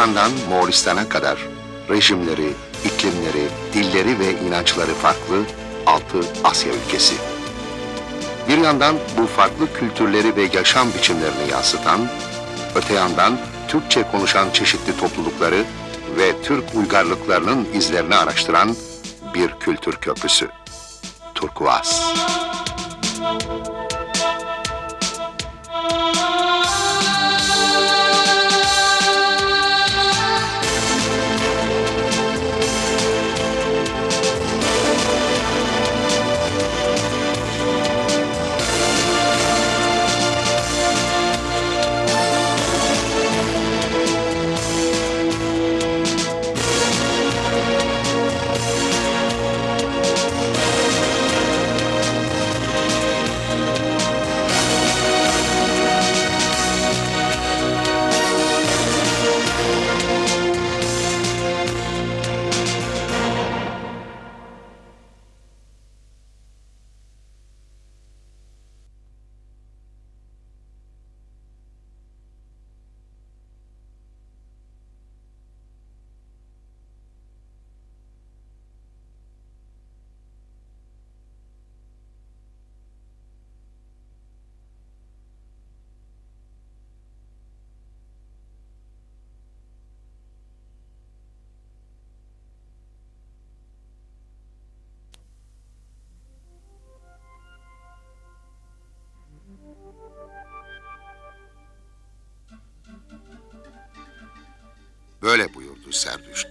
İran'dan Moğolistan'a kadar rejimleri, iklimleri, dilleri ve inançları farklı altı Asya ülkesi. Bir yandan bu farklı kültürleri ve yaşam biçimlerini yansıtan, öte yandan Türkçe konuşan çeşitli toplulukları ve Türk uygarlıklarının izlerini araştıran bir kültür köprüsü. Turkuaz. Böyle buyurdu Zerdüşt.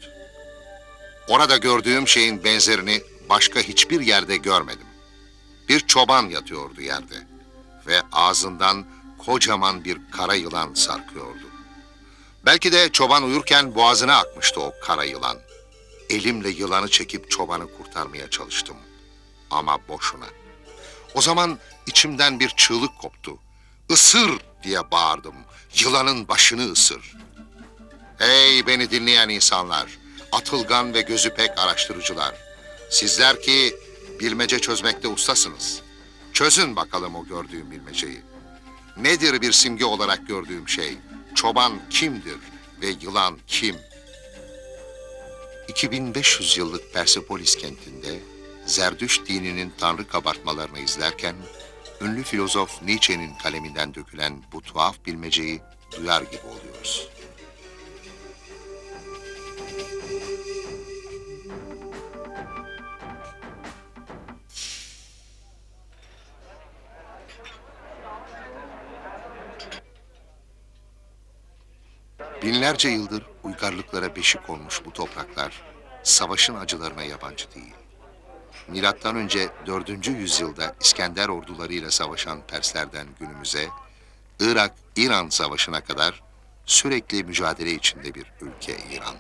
Orada gördüğüm şeyin benzerini başka hiçbir yerde görmedim. Bir çoban yatıyordu yerde ve ağzından kocaman bir kara yılan sarkıyordu. Belki de çoban uyurken boğazına akmıştı o kara yılan. Elimle yılanı çekip çobanı kurtarmaya çalıştım. Ama boşuna. O zaman içimden bir çığlık koptu. Isır diye bağırdım. Yılanın başını ısır. Ey beni dinleyen insanlar, atılgan ve gözü pek araştırıcılar. Sizler ki bilmece çözmekte ustasınız. Çözün bakalım o gördüğüm bilmeceyi. Nedir bir simge olarak gördüğüm şey? Çoban kimdir ve yılan kim? 2500 yıllık Persepolis kentinde Zerdüşt dininin tanrı kabartmalarını izlerken ünlü filozof Nietzsche'nin kaleminden dökülen bu tuhaf bilmeceyi duyar gibi oluyoruz. Binlerce yıldır uygarlıklara beşik olmuş bu topraklar savaşın acılarına yabancı değil. Milattan önce 4. yüzyılda İskender ordularıyla savaşan Perslerden günümüze, Irak-İran savaşına kadar sürekli mücadele içinde bir ülke İran.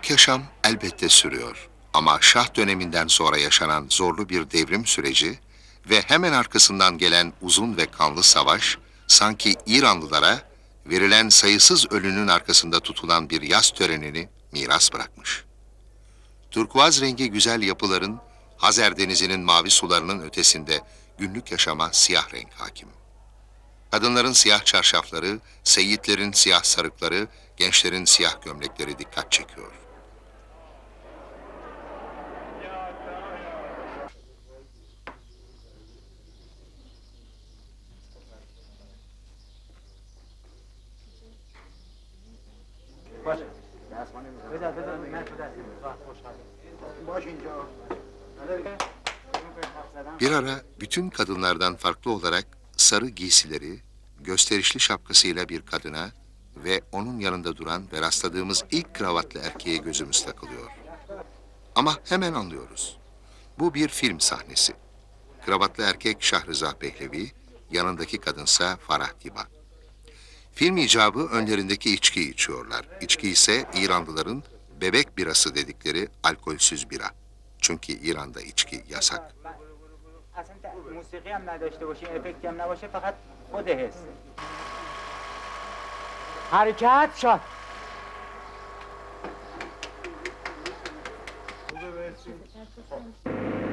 Günlük yaşam elbette sürüyor. Ama Şah döneminden sonra yaşanan zorlu bir devrim süreci ve hemen arkasından gelen uzun ve kanlı savaş sanki İranlılara verilen sayısız ölünün arkasında tutulan bir yaz törenini miras bırakmış. Turkuaz rengi güzel yapıların Hazer Denizi'nin mavi sularının ötesinde günlük yaşama siyah renk hakim. Kadınların siyah çarşafları, seyitlerin siyah sarıkları, gençlerin siyah gömlekleri dikkat çekiyor. بذار بذار من تو دستیم خوشحالی باش اینجا Bir ara bütün kadınlardan farklı olarak sarı giysileri, gösterişli şapkasıyla bir kadına ve onun yanında duran ve rastladığımız ilk kravatlı erkeğe gözümüz takılıyor. Ama hemen anlıyoruz. Bu bir film sahnesi. Kravatlı erkek Şahrızah Behlevi, yanındaki kadınsa Farah Diba. Film icabı önlerindeki içkiyi içiyorlar. İçki ise İranlıların bebek birası dedikleri alkolsüz bira. Çünkü İran'da içki yasak. Hareket şart. Thank you.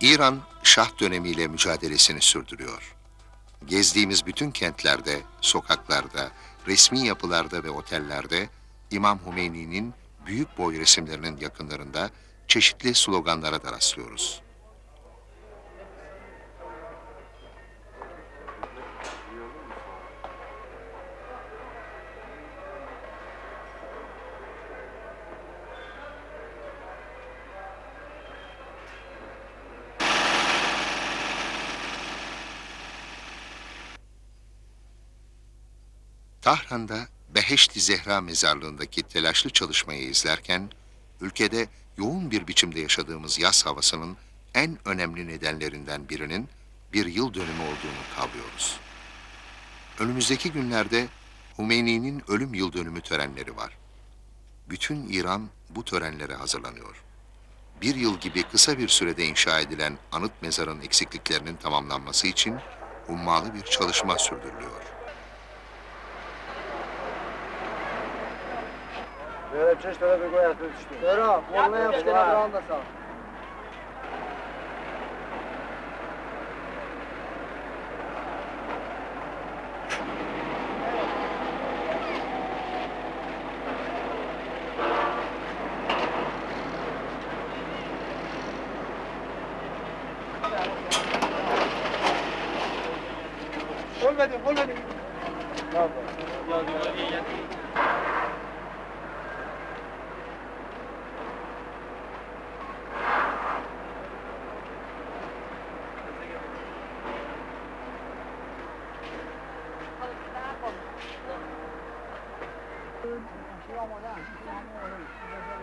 İran Şah dönemiyle mücadelesini sürdürüyor. Gezdiğimiz bütün kentlerde, sokaklarda, resmi yapılarda ve otellerde İmam Hümeyni'nin büyük boy resimlerinin yakınlarında çeşitli sloganlara da rastlıyoruz. Tahran'da Beheşti Zehra mezarlığındaki telaşlı çalışmayı izlerken, ülkede yoğun bir biçimde yaşadığımız yaz havasının en önemli nedenlerinden birinin bir yıl dönümü olduğunu kavrıyoruz. Önümüzdeki günlerde Hümeyni'nin ölüm yıl dönümü törenleri var. Bütün İran bu törenlere hazırlanıyor. Bir yıl gibi kısa bir sürede inşa edilen anıt mezarın eksikliklerinin tamamlanması için ummalı bir çalışma sürdürülüyor. Böyle çeşit öyle bir koyar tutuştu. Dero, moluna yapıştı ne buranı da sal. Olmadı, olmadı. Tamam. Her Yeah.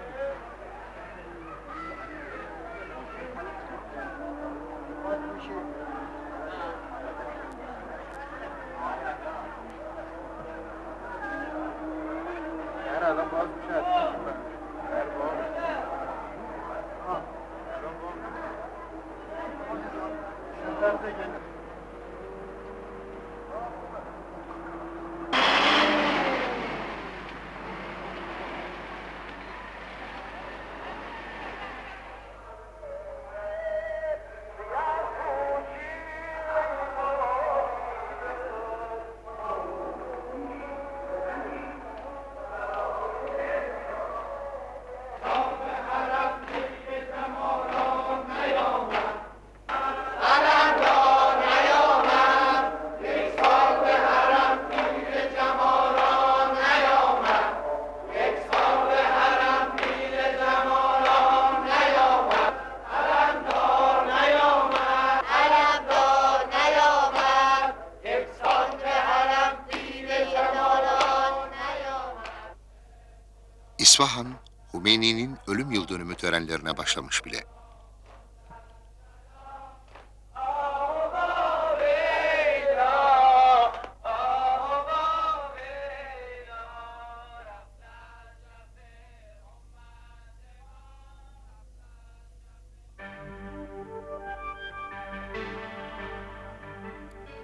Başlamış bile.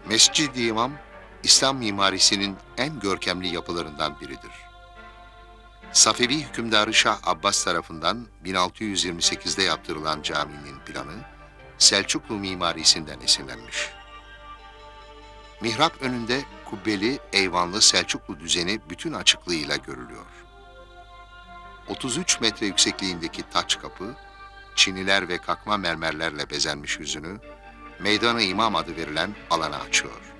Mescid-i İmam, İslam mimarisinin en görkemli yapılarından biridir. Safevi hükümdarı Şah Abbas tarafından 1628'de yaptırılan caminin planı Selçuklu mimarisinden esinlenmiş. Mihrap önünde kubbeli, eyvanlı Selçuklu düzeni bütün açıklığıyla görülüyor. 33 metre yüksekliğindeki taç kapı, çiniler ve kakma mermerlerle bezenmiş yüzünü, Meydanı İmam adı verilen alana açıyor.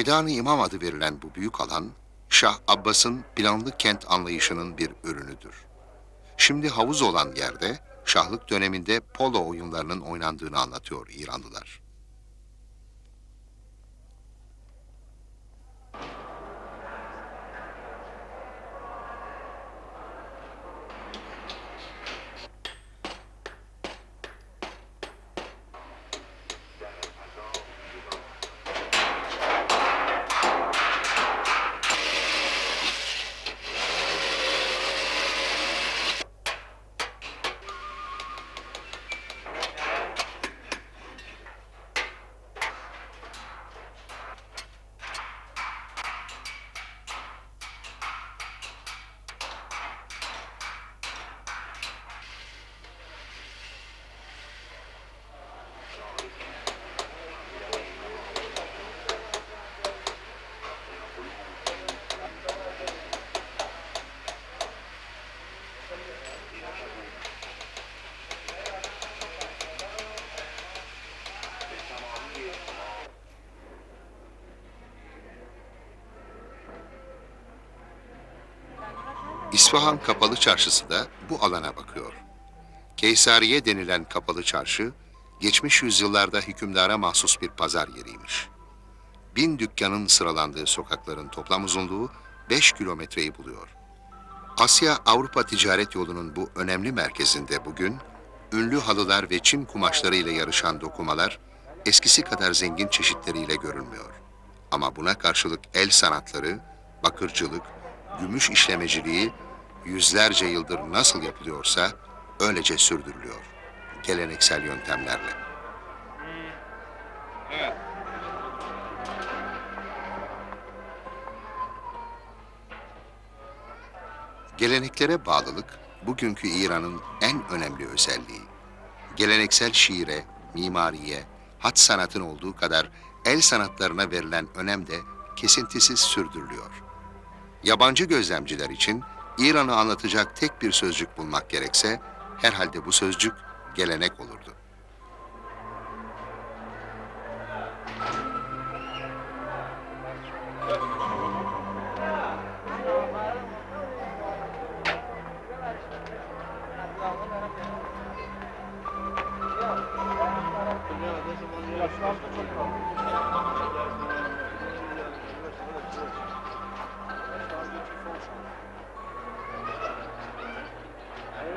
Meydanı İmam adı verilen bu büyük alan, Şah Abbas'ın planlı kent anlayışının bir ürünüdür. Şimdi havuz olan yerde, şahlık döneminde polo oyunlarının oynandığını anlatıyor İranlılar. İsfahan Kapalı Çarşısı da bu alana bakıyor. Keysariye denilen kapalı çarşı, geçmiş yüzyıllarda hükümdara mahsus bir pazar yeriymiş. Bin dükkanın sıralandığı sokakların toplam uzunluğu 5 kilometreyi buluyor. Asya-Avrupa ticaret yolunun bu önemli merkezinde bugün, ünlü halılar ve Çin kumaşları ile yarışan dokumalar, eskisi kadar zengin çeşitleriyle görünmüyor. Ama buna karşılık el sanatları, bakırcılık, gümüş işlemeciliği yüzlerce yıldır nasıl yapılıyorsa öylece sürdürülüyor. Geleneksel yöntemlerle. Geleneklere bağlılık bugünkü İran'ın en önemli özelliği. Geleneksel şiire, mimariye, hat sanatın olduğu kadar el sanatlarına verilen önem de kesintisiz sürdürülüyor. Yabancı gözlemciler için İran'ı anlatacak tek bir sözcük bulmak gerekse herhalde bu sözcük gelenek olurdu.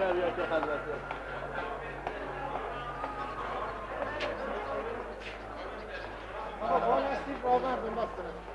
Şükürler yaşa Hazreti. Baba, bana stil bağlardım baktınız.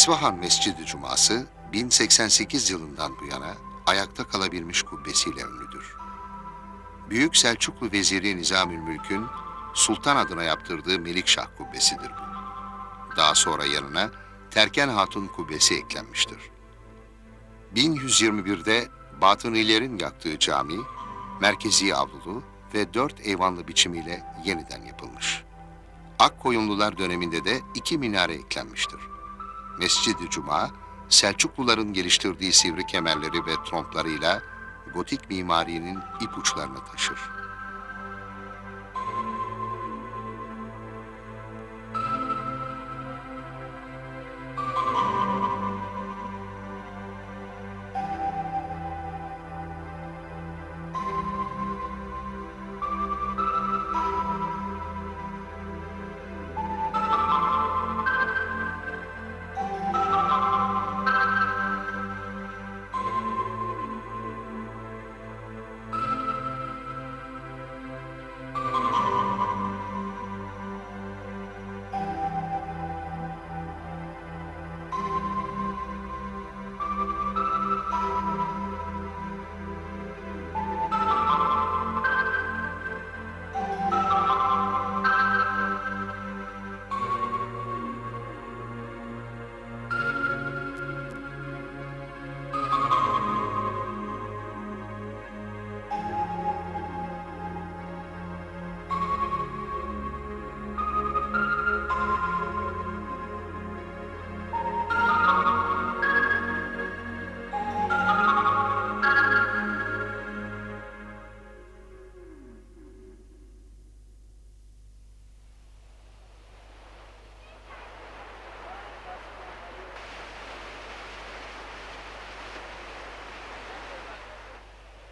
İsfahan Mescid-i Cuması 1088 yılından bu yana ayakta kalabilmiş kubbesiyle ünlüdür. Büyük Selçuklu Veziri Nizamül Mülk'ün Sultan adına yaptırdığı Melikşah kubbesidir bu. Daha sonra yanına Terken Hatun kubbesi eklenmiştir. 1121'de Batınilerin yaktığı cami, merkezi avlulu ve dört eyvanlı biçimiyle yeniden yapılmış. Akkoyunlular döneminde de iki minare eklenmiştir. Mescid-i Cuma, Selçukluların geliştirdiği sivri kemerleri ve tromplarıyla gotik mimarinin ipuçlarını taşır.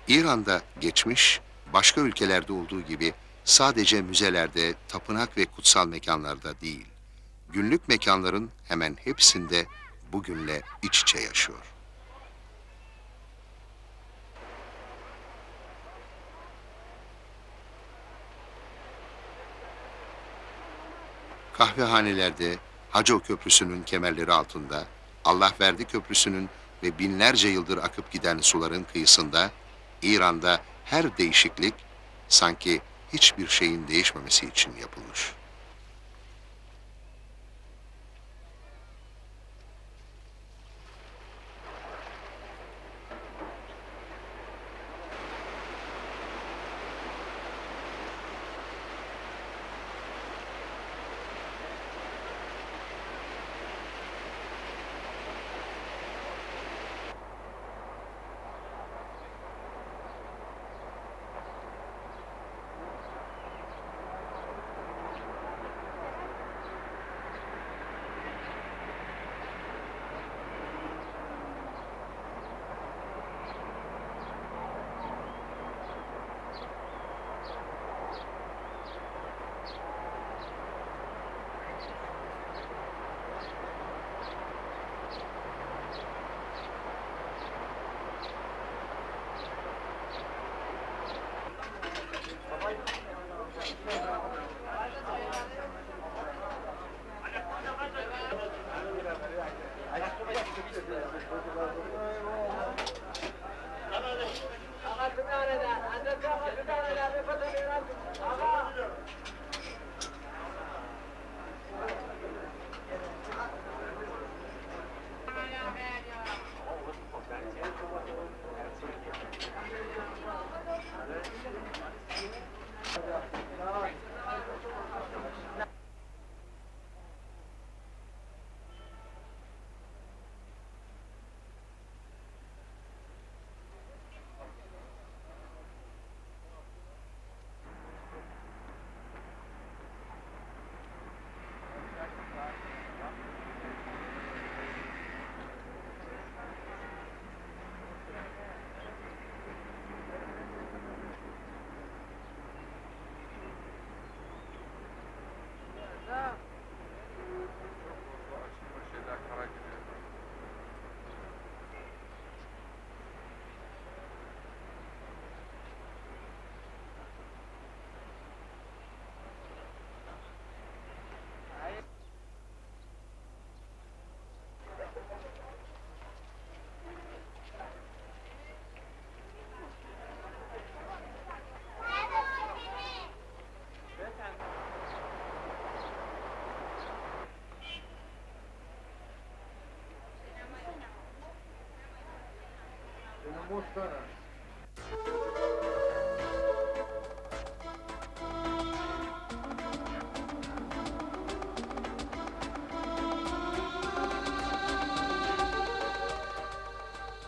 İran'da geçmiş, başka ülkelerde olduğu gibi sadece müzelerde, tapınak ve kutsal mekanlarda değil, günlük mekanların hemen hepsinde bugünle iç içe yaşıyor. Kahvehanelerde, Hacı Köprüsü'nün kemerleri altında, Allah verdi köprüsünün ve binlerce yıldır akıp giden suların kıyısında, İran'da her değişiklik sanki hiçbir şeyin değişmemesi için yapılmış.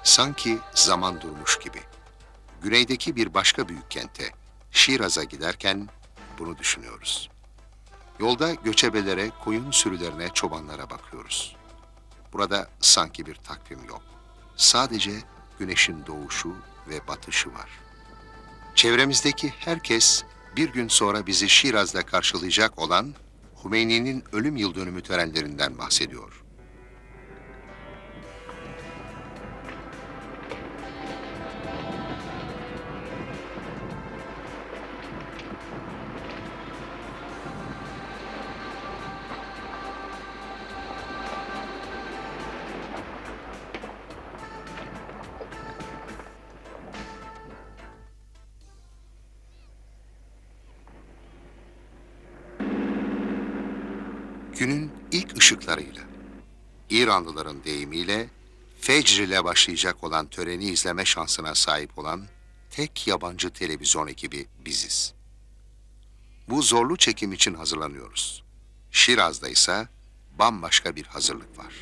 Sanki zaman durmuş gibi. Güneydeki bir başka büyük kente, Şiraz'a giderken bunu düşünüyoruz. Yolda göçebelere, koyun sürülerine, çobanlara bakıyoruz. Burada sanki bir takvim yok. Sadece güneşin doğuşu ve batışı var. Çevremizdeki herkes bir gün sonra bizi Şiraz'da karşılayacak olan Hümeyni'nin ölüm yıl dönümü törenlerinden bahsediyor. İranlıların deyimiyle fecr ile başlayacak olan töreni izleme şansına sahip olan tek yabancı televizyon ekibi biziz. Bu zorlu çekim için hazırlanıyoruz. Şiraz'da ise bambaşka bir hazırlık var.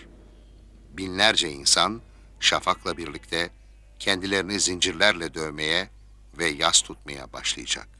Binlerce insan şafakla birlikte kendilerini zincirlerle dövmeye ve yas tutmaya başlayacak.